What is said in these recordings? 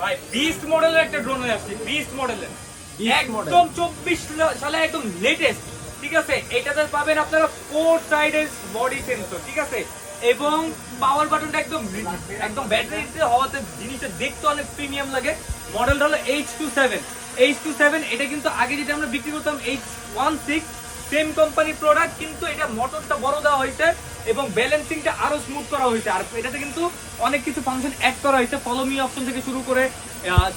ভাই বিস্ট মডেলের একটা ড্রোন হয়ে আসছে বিস্ট মডেলের একদম চব্বিশ সালে একদম লেটেস্ট ঠিক আছে? এটাতে পাবেন আপনারা ফোর সাইডের বডি সেন্সর ঠিক আছে? এবং পাওয়ার বাটনটা একদম একদম ব্যাটারিতে হওয়াতে জিনিসটা দেখতে অনেক প্রিমিয়াম লাগে। মডেলটা হলো H two seven H two seven এটা কিন্তু আগে যেটা আমরা বিক্রি করতাম H one six same company product কিন্তু এটা মোটরটা বড় দেওয়া হয়েছে। এবং ব্যালেন্সিংটা আরও স্মুথ করা হয়েছে। আর এটাতে কিন্তু অনেক কিছু ফাংশন অ্যাড করা হয়েছে। ফলো মি অপশন থেকে শুরু করে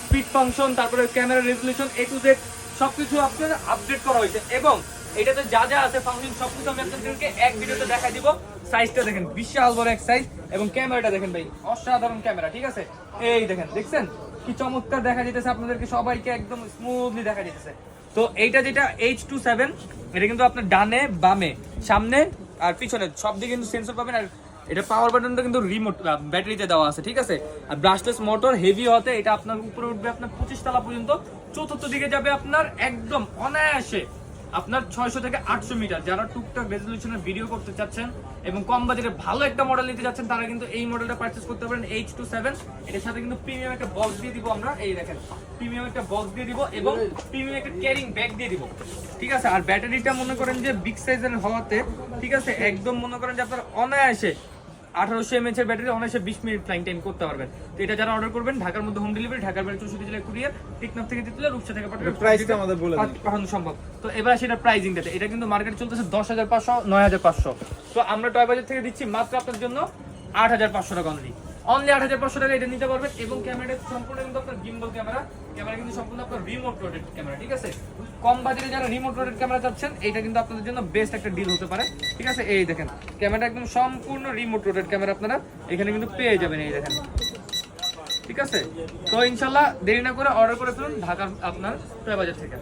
স্পিড ফাংশন তারপরে camera resolution A to Z সবকিছু আপনার আপডেট করা হয়েছে। এবং এটাতে যা যা আছে ফাংশন সবকিছু আমি আপনাদেরকে এক ভিডিওতে দেখাই দিব। সাইজটা দেখেন, বিশাল বড় এক সাইজ এবং ক্যামেরাটা দেখেন ভাই, অসাধারণ ক্যামেরা ঠিক আছে? এই দেখেন, দেখছেন? কি চমৎকার দেখা যেতেছে আপনাদেরকে, সবাইকে একদম স্মুথলি দেখা যেতেছে তো এইটা যেটা এইচ টু সেভেন এটা কিন্তু আপনার ডানে বামে, সামনে আর পিছনে সব দিকে কিন্তু সেন্সর পাবেন আর এটা পাওয়ার বাটনটা কিন্তু রিমোট ব্যাটারিতে দেওয়া আছে, ঠিক আছে? আর ব্রাশলেস মোটর হেভি হতে এটা আপনার উপরে উঠবে আপনার পঁচিশ তলা পর্যন্ত, চতুর্থ দিকে যাবে আপনার একদম অনায়াসে আপনার ছয়শো থেকে আটশো মিটার। যারা টুকটাক রেজলিউশনের ভিডিও করতে চাচ্ছেন এবং কম বাজেটে ভালো একটা মডেল নিতে যাচ্ছেন তারা কিন্তু এই মডেলটা পারচেস করতে পারেন এইচ টু সেভেন এটার সাথে কিন্তু প্রিমিয়াম একটা বক্স দিয়ে দিব আমরা। এই দেখেন প্রিমিয়াম একটা বক্স দিয়ে দিব এবং প্রিমিয়াম একটা ক্যারিং ব্যাগ দিয়ে দিব। ঠিক আছে? আর ব্যাটারিটা মনে করেন যে বিগ সাইজের হওয়াতে, ঠিক আছে? একদম মনে করেন যে আপনার অনায়াসে আঠারোশো এমএচ এর ব্যাটারি অনায়াসে বিশ মিনিট ফ্লাইং টাইম করতে পারবেন। তো এটা যারা অর্ডার করবেন ঢাকার মধ্যে হোম ডেলিভারি ঢাকার বাইরে চৌষট্টি জেলায় কুরিয়ার টিকনাফ থেকে দিতে রূপসা থেকে পাঠাবেন প্রাইসটা আমাদের বলে পাঠানো সম্ভব। তো এবার সেটা প্রাইজিং দেবে এটা কিন্তু মার্কেটে চলতেছে দশ হাজার পাঁচশো নয় হাজার পাঁচশো। তো আমরা টয় বাজার থেকে দিচ্ছি মাত্র আপনার জন্য আট হাজার পাঁচশো টাকা অনলি অনলি আট হাজার পাঁচশো টাকা এটা নিতে পারবেন এবং ক্যামেরাটা সম্পূর্ণ কিন্তু আপনার গিম্বল ক্যামেরা। ক্যামেরা কিন্তু সম্পূর্ণ আপনার রিমোট রোটেড ক্যামেরা, ঠিক আছে? কম বাজেটে যারা রিমোট রোটেড ক্যামেরা চাচ্ছেন, এটা কিন্তু আপনাদের জন্য বেস্ট একটা ডিল হতে পারে, ঠিক আছে? এই দেখেন ক্যামেরা একদম সম্পূর্ণ রিমোট রোটেড ক্যামেরা আপনারা এখানে কিন্তু পেয়ে যাবেন, এই দেখেন। ঠিক আছে? তো ইনশাল্লাহ দেরি না করে অর্ডার করে ফেলুন, ঢাকার আপনার বাজার থেকে।